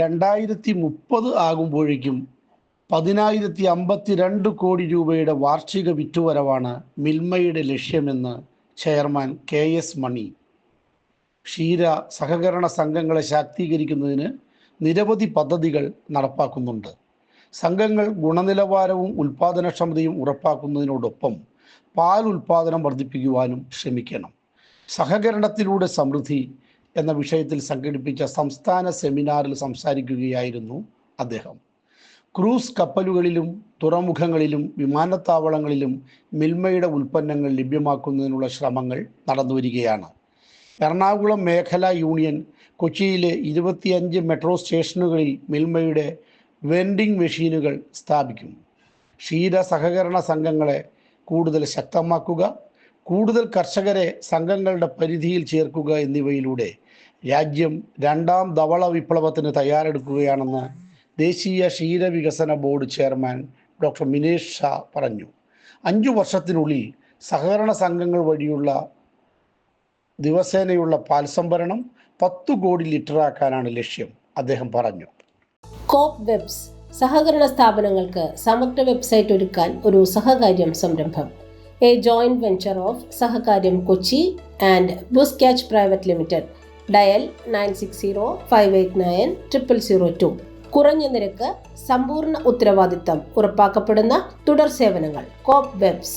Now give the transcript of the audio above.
രണ്ടായിരത്തി മുപ്പത് ആകുമ്പോഴേക്കും പതിനായിരത്തി അമ്പത്തിരണ്ട് കോടി രൂപയുടെ വാർഷിക വിറ്റുവരവാണ് മിൽമയുടെ ലക്ഷ്യമെന്ന് ചെയർമാൻ കെ എസ് മണി. ക്ഷീര സഹകരണ സംഘങ്ങളെ ശാക്തീകരിക്കുന്നതിന് നിരവധി പദ്ധതികൾ നടപ്പാക്കുന്നുണ്ട്. സംഘങ്ങൾ ഗുണനിലവാരവും ഉൽപാദനക്ഷമതയും ഉറപ്പാക്കുന്നതിനോടൊപ്പം പാൽ ഉൽപാദനം വർദ്ധിപ്പിക്കുവാനും ശ്രമിക്കണം. സഹകരണത്തിലൂടെ സമൃദ്ധി എന്ന വിഷയത്തിൽ സംഘടിപ്പിച്ച സംസ്ഥാന സെമിനാറിൽ സംസാരിക്കുകയായിരുന്നു അദ്ദേഹം. ക്രൂസ് കപ്പലുകളിലും തുറമുഖങ്ങളിലും വിമാനത്താവളങ്ങളിലും മിൽമയുടെ ഉൽപ്പന്നങ്ങൾ ലഭ്യമാക്കുന്നതിനുള്ള ശ്രമങ്ങൾ നടന്നുവരികയാണ് എറണാകുളം മേഖലാ യൂണിയൻ കൊച്ചിയിലെ ഇരുപത്തിയഞ്ച് മെട്രോ സ്റ്റേഷനുകളിൽ മിൽമയുടെ വെൻഡിംഗ് മെഷീനുകൾ സ്ഥാപിക്കും. ക്ഷീര സഹകരണ സംഘങ്ങളെ കൂടുതൽ ശക്തമാക്കുക കൂടുതൽ കർഷകരെ സംഘങ്ങളുടെ പരിധിയിൽ ചേർക്കുക എന്നിവയിലൂടെ രാജ്യം രണ്ടാം ധവള വിപ്ലവത്തിന് തയ്യാറെടുക്കുകയാണെന്ന് ദേശീയ ക്ഷീര വികസന board chairman doctor Meenesh Shah പറഞ്ഞു. അഞ്ചു വർഷത്തിനുള്ളിൽ സഹകരണ സംഘങ്ങൾ വഴിയുള്ള ദിവസേനയുള്ള പാൽ സംഭരണം പത്തു കോടി ലിറ്ററാക്കാനാണ് ലക്ഷ്യം അദ്ദേഹം പറഞ്ഞു. കോപ്പ് വെബ്സ് സഹകരണ സ്ഥാപനങ്ങൾക്ക് സമഗ്ര വെബ്സൈറ്റ് ഒരുക്കാൻ ഒരു സഹകാര്യം സംരംഭം. A joint venture of Sahakaryam Kochi and bus catch private limited dial nine six zero five eight nine triple zero two കുറഞ്ഞ നിരക്ക് സമ്പൂർണ ഉത്തരവാദിത്തം ഉറപ്പാക്കപ്പെടുന്ന തുടർ സേവനങ്ങൾ. കോപ്പ് വെബ്സ്